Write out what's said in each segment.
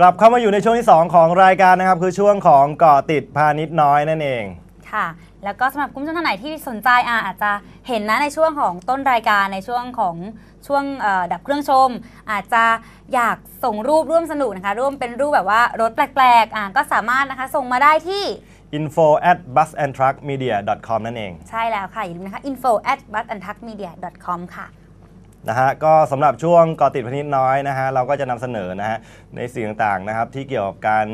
กลับเข้ามาอยู่ในช่วงที่ 2 ของรายการนะครับ คือช่วงของเกาะติดพาณิชย์น้อยนั่นเอง ค่ะ แล้วก็สำหรับคุณผู้ชมท่านไหนที่สนใจอะอาจจะเห็นนะในช่วงของต้นรายการในช่วงของช่วงเอ่อดับเครื่องชม อาจจะอยากส่งรูปร่วมสนุกนะคะร่วมเป็นรูปแบบว่ารถแปลกๆอะก็สามารถนะคะส่งมาได้ที่ info at busandtruckmedia com นั่นเอง ใช่แล้วค่ะอย่าลืมนะคะ info at busandtuckmedia com ค่ะ นะฮะก็สำหรับช่วงเกาะติดพาณิชย์น้อยนะฮะเราก็จะนำเสนอนะฮะในสิ่งต่างๆนะครับที่เกี่ยวกับการ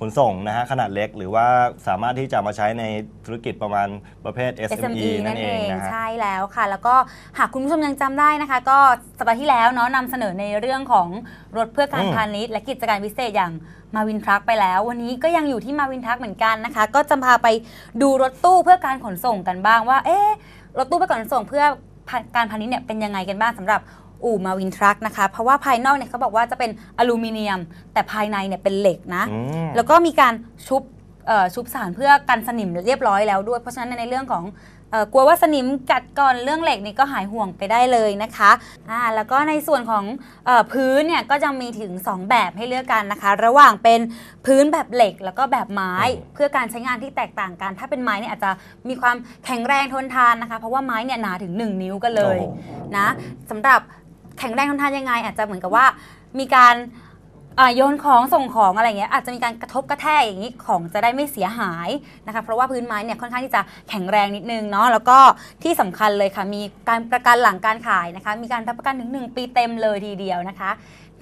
ขนส่งนะฮะขนาดเล็ก หรือว่าสามารถที่จะมาใช้ในธุรกิจประมาณประเภท SME นั่นเองนะฮะ ใช่แล้วค่ะ แล้วก็หากคุณผู้ชมยังจำได้นะคะ ก็สัปดาห์ที่แล้วเนาะนำเสนอในเรื่องของรถเพื่อการอืม พาณิชย์และกิจการพิเศษอย่างมาวินทรัคไปแล้ว วันนี้ก็ยังอยู่ที่มาวินทรัคเหมือนกันนะคะ ก็จะพาไปดูรถตู้เพื่อการขนส่งกันบ้างว่า เอ๊ะรถตู้เพื่อการขนส่งเพื่อ การพาณิชย์เนี่ยเป็นยังไงกันบ้างสำหรับอู่มาวินทรัคนะคะเพราะว่าภายนอกเนี่ยเขาบอกว่าจะเป็นอลูมิเนียม แต่ภายในเนี่ยเป็นเหล็กนะ อืม แล้วก็มีการชุบเอ่อชุบสารเพื่อกันสนิมเรียบร้อยแล้วด้วย เพราะฉะนั้นในเรื่องของเอ่อ กลัวว่าสนิมกัดก่อนเรื่องเหล็กนี่ก็หายห่วงไปได้เลยนะคะอ่าแล้วก็ในส่วนของเออพื้นเนี่ยก็จะมีถึง 2 แบบให้เลือกกันนะคะ ระหว่างเป็นพื้นแบบเหล็กแล้วก็แบบไม้อืมเพื่อการใช้งานที่แตกต่างกัน ถ้าเป็นไม้เนี่ยอาจจะมีความแข็งแรงทนทานนะคะ เพราะว่าไม้เนี่ยหนาถึง 1 นิ้วกันเลยโอ้โหนะสำหรับแข็งแรงทนทานยังไง อาจจะเหมือนกับว่ามีการ อ่าโยนของส่งของอะไรเงี้ยอาจจะมีการกระทบกระแทกอย่างนี้ของจะได้ไม่เสียหายนะคะเพราะว่าพื้นไม้เนี่ยค่อนข้างที่จะแข็งแรงนิดนึงเนาะแล้วก็ที่สำคัญเลยค่ะมีการประกันหลังการขายนะคะมีการรับประกันถึง 1 ปีเต็มเลยทีเดียวนะคะ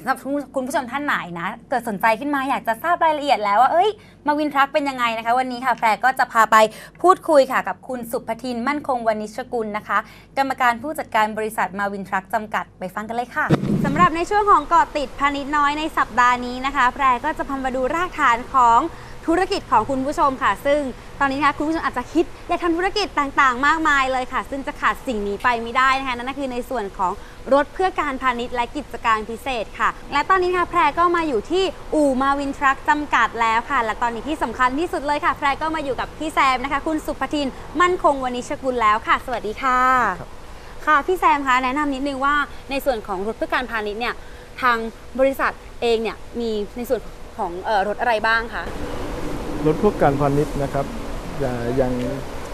สำหรับคุณผู้ชมท่านไหนนะ เกิดสนใจขึ้นมาอยากจะทราบรายละเอียดแล้วว่าเอ้ย มาวินทรัคเป็นยังไงนะคะ วันนี้ค่ะแพรก็จะพาไปพูดคุยค่ะกับคุณสุภทินมั่นคงวณิชกุลนะคะ กรรมการผู้จัดการบริษัทมาวินทรัคจำกัดไปฟังกันเลยค่ะำหรับในช่วงของเกาะติดพาณิชย์น้อยในสัปดาห์นี้นะคะ แพรก็จะพามาดูรากฐานของธุรกิจของคุณผู้ชมค่ะ ซึ่งตอนนี้นะคะคุณผู้ชมอาจจะคิดอยากทำธุรกิจต่างๆ มากมายเลยค่ะ ซึ่งจะขาดสิ่งนี้ไปไม่ได้นะคะนั่นก็คือในส่วนของรถเพื่อการพาณิชย์และกิจการพิเศษค่ะ และตอนนี้ค่ะแพรก็มาอยู่ที่อู่มาวินทรัคจำกัดแล้วค่ะ และตอนนี้ที่สำคัญที่สุดเลยค่ะ แพรก็มาอยู่กับพี่แซมนะคะ คุณสุภทินมั่นคงวณิชกุลแล้วค่ะ สวัสดีค่ะ ค่ะพี่แซมคะแนะนำนิดนึงว่าในส่วนของรถเพื่อการพาณิชย์เนี่ยทางบริษัทเองเนี่ยมีในส่วนของเออรถอะไรบ้างคะรถพวกการพาณิชย์นะครับอย่าอย่าง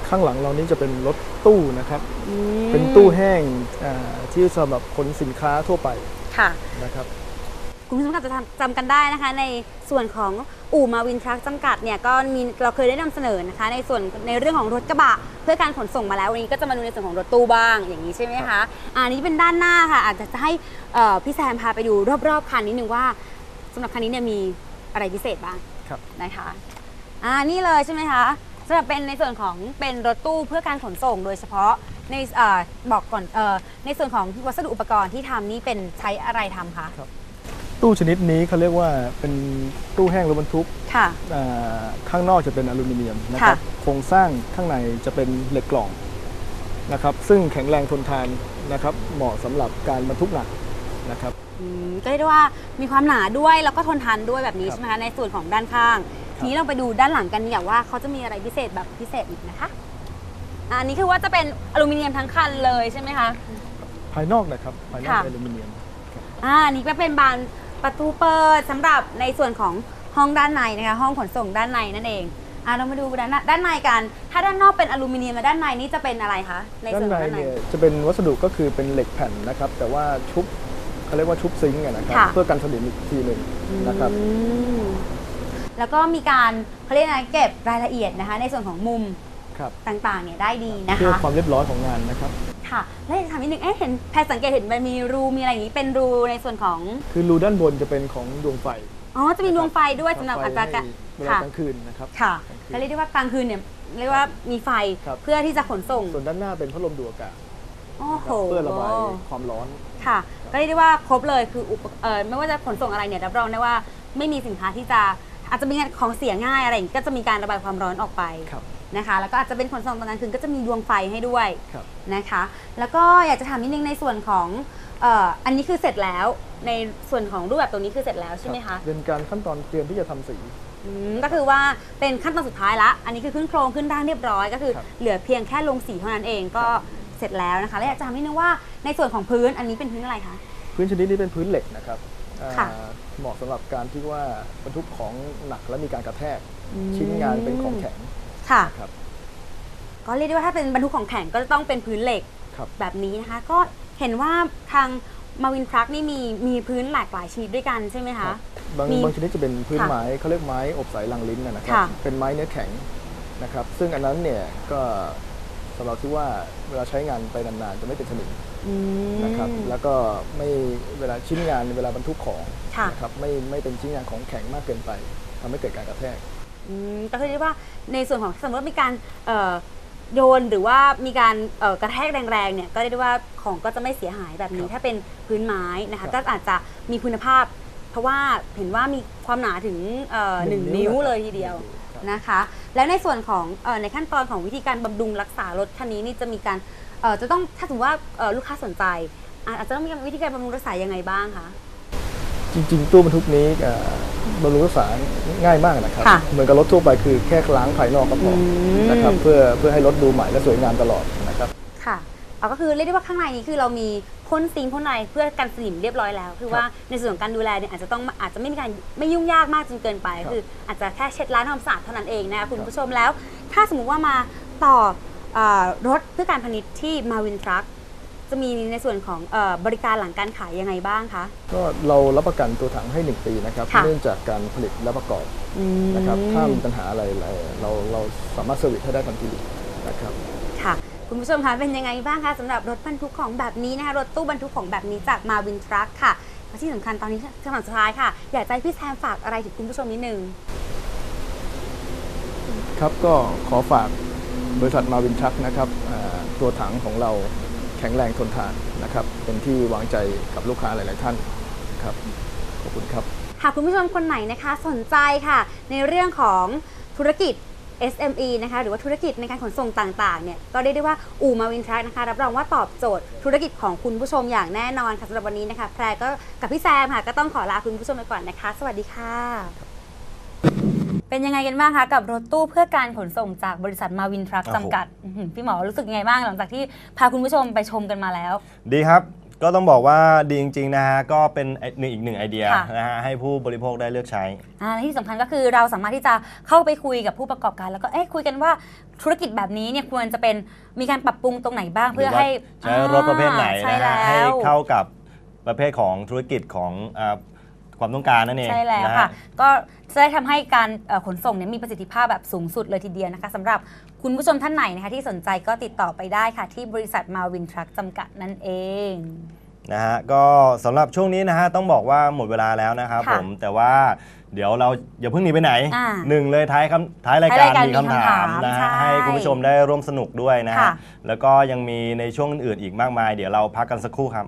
ข้างหลังเรานี้จะเป็นรถตู้นะครับอืมเป็นตู้แห้งอ่าที่สำหรับขนสินค้าทั่วไปค่ะนะครับ คุณผู้ชมก็จะจำกันได้นะคะ ในส่วนของอู่มาวินทรัคจำกัดเนี่ยก็มีเราเคยได้นำเสนอนะคะ ในส่วนในเรื่องของรถกระบะ เพื่อการขนส่งมาแล้ววันนี้ก็จะมาดูในส่วนของรถตู้บ้างอย่างนี้ใช่ไหมคะอะอันนี้เป็นด้านหน้าค่ะ อาจจะให้เอ่อพี่แซมพาไปดูรอบๆคันนิดนึงว่าสำหรับคันนี้เนี่ยมีอะไรพิเศษบ้างครับนะคะอ่านี่เลยใช่ไหมคะสำหรับเป็นในส่วนของเป็นรถตู้เพื่อการขนส่งโดยเฉพาะในเออบอกก่อนเออในส่วนของวัสดุอุปกรณ์ที่ทำนี่เป็นใช้อะไรทำคะ ตู้ชนิดนี้เขาเรียกว่าเป็นตู้แห้งรถบรรทุกค่ะ อ่าข้างนอกจะเป็นอลูมิเนียมนะครับค่ะโครงสร้างข้างในจะเป็นเหล็กกล่องนะครับ ซึ่งแข็งแรงทนทานนะครับ เหมาะสำหรับการบรรทุกหนักนะครับ อืมก็เรียกได้ว่ามีความหนาด้วยแล้วก็ทนทานด้วยแบบนี้ครับ ใช่ไหมคะในส่วนของด้านข้าง ทีนี้เราไปดูด้านหลังกันดีกว่าว่าเขาจะมีอะไรพิเศษแบบพิเศษอีกนะคะอ่าอันนี้คือว่าจะเป็นอลูมิเนียมทั้งคันเลยใช่ไหมคะ ภายนอกนะครับ ภายนอกค่ะอลูมิเนียม อ่าอันนี้ก็เป็นบาน ประตูเปิดสำหรับในส่วนของห้องด้านในนะคะห้องขนส่งด้านในนั่นเองอ่าเรามาดูด้านหน้าด้านในกัน ถ้าด้านนอกเป็นอลูมิเนียมและด้านในนี่จะเป็นอะไรคะในด้าส่วนนขในองด้านในเนี่ยจะเป็นวัสดุก็คือเป็นเหล็กแผ่นนะครับ แต่ว่าชุบเขาเรียกว่าชุบซิงค์อะนะครับค่ะเพื่อกันสนิมอีกทีหนึ่งนะครับอืมแล้วก็มีการเขาเรียกอะไรเก็บรายละเอียดนะคะ ในส่วนของมุมครับต่างๆเนี่ยได้ดีนะเพื่อคะความเรียบร้อยของงานนะครับ ค่ะ แล้วอยากถามนิดนึงเอ๊ะเห็นแพรสังเกตเห็นมันมีรูมีอะไรอย่างนี้เป็นรูในส่วนของ คือรูด้านบนจะเป็นของดวงไฟอ๋อ จะมีดวงไฟด้วยสำหรับไฟอัตราการให้เวลาค่ะกลางคืนนะครับค่ะกลางคืนก็เรียกได้ว่ากลางคืนเนี่ยเรียกว่ามีไฟครับเพื่อที่จะขนส่ง ส่วนด้านหน้าเป็นพัดลมดูดอากาศโอ้นะโหครับเพื่อระบายความร้อนค่ะ ก็เรียกได้ว่าครบเลยคืออุปเอ่อไม่ว่าจะขนส่งอะไรเนี่ยรับรองได้ว่าไม่มีสินค้าที่จะอาจจะมีของเสียง่ายอะไรอย่างนี้ก็จะมีการระบายความร้อนออกไปครับ นะคะ แล้วก็อาจจะเป็นขนส่งตอนกลางคืนก็จะมีดวงไฟให้ด้วยครับ นะคะ แล้วก็อยากจะถามนิดนึงในส่วนของเอ่ออันนี้คือเสร็จแล้วในส่วนของรูปแบบตรงนี้คือเสร็จแล้วใช่ไหมครัคะบเป็นการขั้นตอนเตรียมที่จะทำสี อืมก็คือว่าเป็นขั้นตอนสุดท้ายละ อันนี้คือขึ้นโครงขึ้นร่างเรียบร้อย ก็คือครับเหลือเพียงแค่ลงสีเท่านั้นเองก็เสร็จแล้วนะคะ แล้วอยากจะถามนิดนึงว่าในส่วนของพื้นอันนี้เป็นพื้นอะไรคะ พื้นชนิดนี้เป็นพื้นเหล็กนะครับอ่าค่ะ เหมาะสำหรับการที่ว่าบรรทุกของหนักและมีการกระแทกอืมชิ้นงานเป็นของแข็ง ค่ะครับ ก็เรียกได้ว่าถ้าเป็นบรรทุกของแข็งก็จะต้องเป็นพื้นเหล็กครับ แบบนี้นะคะ ก็เห็นว่าทางมาวินทรัคนี่มีมีพื้นหลากหลายชนิดด้วยกันใช่ไหมครัคะบบางมีบางชนิดจะเป็นพื้นค่ะไม้เขาเรียกไม้อบสายลังลิ้นนะนะครับ ค่ะ เป็นไม้เนื้อแข็งนะครับ ซึ่งอันนั้นเนี่ยก็สำหรับที่ว่าเวลาใช้งานไปนานๆจะไม่เป็นสนิมอืม นะครับ แล้วก็ไม่เวลาชิ้นงานเวลาบรรทุกของค่ะ นะครับไม่ไม่เป็นชิ้นงานของแข็งมากเกินไปทำให้เกิดการกระแทก อืมก็คือเรียกว่าในส่วนของสมมติว่ามีการเอ่อโยนหรือว่ามีการเอ่อกระแทกแรงๆเนี่ยก็เรียกได้ว่าของก็จะไม่เสียหายแบบนี้ครับถ้าเป็นพื้นไม้นะครัคะบก็อาจจะมีคุณภาพ เพราะว่าเห็นว่ามีความหนาถึงเอ่อหนึ่งหนึ่งนิ้นิ้ววเลยทีเดียวครับ นะคะ แล้วในส่วนของเออในขั้นตอนของวิธีการบำรุงรักษารถคันนี้นี่จะมีการเอ่อจะต้องถ้าสมมติว่าเอ่อลูกค้าสนใจอะอาจจะต้องมีวิธีการบำรุงรักษายังไงบ้างคะ จริง ๆ ตู้บรรทุกนี้เอ่อบำรุงรักษาง่ายมากนะครับ ค่ะเหมือนกับรถทั่วไปคือแค่ล้างภายนอกก็พออม นะครับเพื่อเพื่อให้รถดูใหม่และสวยงามตลอดนะครับ ค่ะเอาก็คือเรียกได้ว่าข้างในนี้คือเรามีพ่นซิงค์พ่นอะไรเพื่อกันสนิมเรียบร้อยแล้ว คือว่าในส่วนของการดูแลเนี่ยอาจจะต้องอาจจะไม่มีการไม่ยุ่งยากมากจนเกินไป ครับคืออาจจะแค่เช็ดล้างทำความสะอาดเท่านั้นเองนะคะคุณผู้ชมแล้ว ถ้าสมมุติว่ามาต่อเออรถเพื่อการพาณิชย์ที่มาวินทรัค จะมีในส่วนของเออบริการหลังการขายยังไงบ้างคะ ก็เรารับประกันตัวถังให้ 1 ปีนะครับค่ะเนื่องจากการผลิตและประกอบนะครับถ้ามีปัญหาอะไรเราเราสามารถเซอร์วิสให้ได้ทันทีนะครับ ค่ะ คุณผู้ชมคะเป็นยังไงบ้างคะสำหรับรถบรรทุกของแบบนี้นะคะรถตู้บรรทุกของแบบนี้จากมาวินทรัคค่ะและที่สำคัญตอนนี้คำถามสุดท้ายค่ะ อยากจะให้พี่แซมฝากอะไรถึงคุณผู้ชมนิดนึง ครับก็ขอฝากบริษัทมาวินทักนะครับอ่าตัวถังของเราแข็งแรงทนทานนะครับ เป็นที่วางใจกับลูกค้าหลาย ๆ ท่านครับขอบคุณครับ หากคุณผู้ชมคนไหนนะคะสนใจค่ะ ในเรื่องของธุรกิจ SME นะคะหรือว่าธุรกิจในการขนส่งต่างๆเนี่ยก็เรียกได้ว่าอู่มาวินทรัคนะคะรับรองว่าตอบโจทย์ธุรกิจของคุณผู้ชมอย่างแน่นอนค่ะสำหรับวันนี้นะคะแพรก็กับพี่แซมค่ะก็ต้องขอลาคุณผู้ชมไปก่อนนะคะ สวัสดีค่ะ เป็นยังไงกันบ้างคะกับรถตู้เพื่อการขนส่งจากบริษัทมาวินทรัคโอ้โหจำกัดอื้อหือพี่หมอรู้สึกยังไงบ้างหลังจากที่พาคุณผู้ชมไปชมกันมาแล้ว ดีครับ ก็ต้องบอกว่าดีจริง ๆ นะฮะ ก็เป็นไอหนึ่งอีกหนึ่งไอเดียค่ะ นะฮะให้ผู้บริโภคได้เลือกใช้ อ่าและที่สำคัญก็คือเราสามารถที่จะเข้าไปคุยกับผู้ประกอบการ แล้วก็เอ๊ะคุยกันว่าธุรกิจแบบนี้เนี่ยควรจะเป็นมีการปรับปรุงตรงไหนบ้างเพื่อให้ใช้รถประเภทไหนอ่าใช่นะฮะแล้ให้ว เข้ากับประเภทของธุรกิจของอ่า ความต้องการนั่นเองใช่แล้วนะค่ะฮะก็จะได้ทำให้การเอ่อขนส่งเนี่ยมีประสิทธิภาพแบบสูงสุดเลยทีเดียวนะคะสำหรับคุณผู้ชมท่านไหนนะคะที่สนใจก็ติดต่อไปได้ค่ะ ที่บริษัทมาวินทรัคจำกัดนั่นเอง นะฮะก็สำหรับช่วงนี้นะฮะต้องบอกว่าหมดเวลาแล้วนะครับค่ะผมแต่ว่าเดี๋ยวเราอย่าเพิ่งหนีไปไหนอ่าหนึ่งเลยท้ายคำท้ายรายท้ายการรายการมีคำมีคำถาถามมนะใช่ฮะให้คุณผู้ชมได้ร่วมสนุกด้วยนะฮะค่ะ แล้วก็ยังมีในช่วงอื่นๆอีกมากมาย เดี๋ยวเราพักกันสักครู่ครับ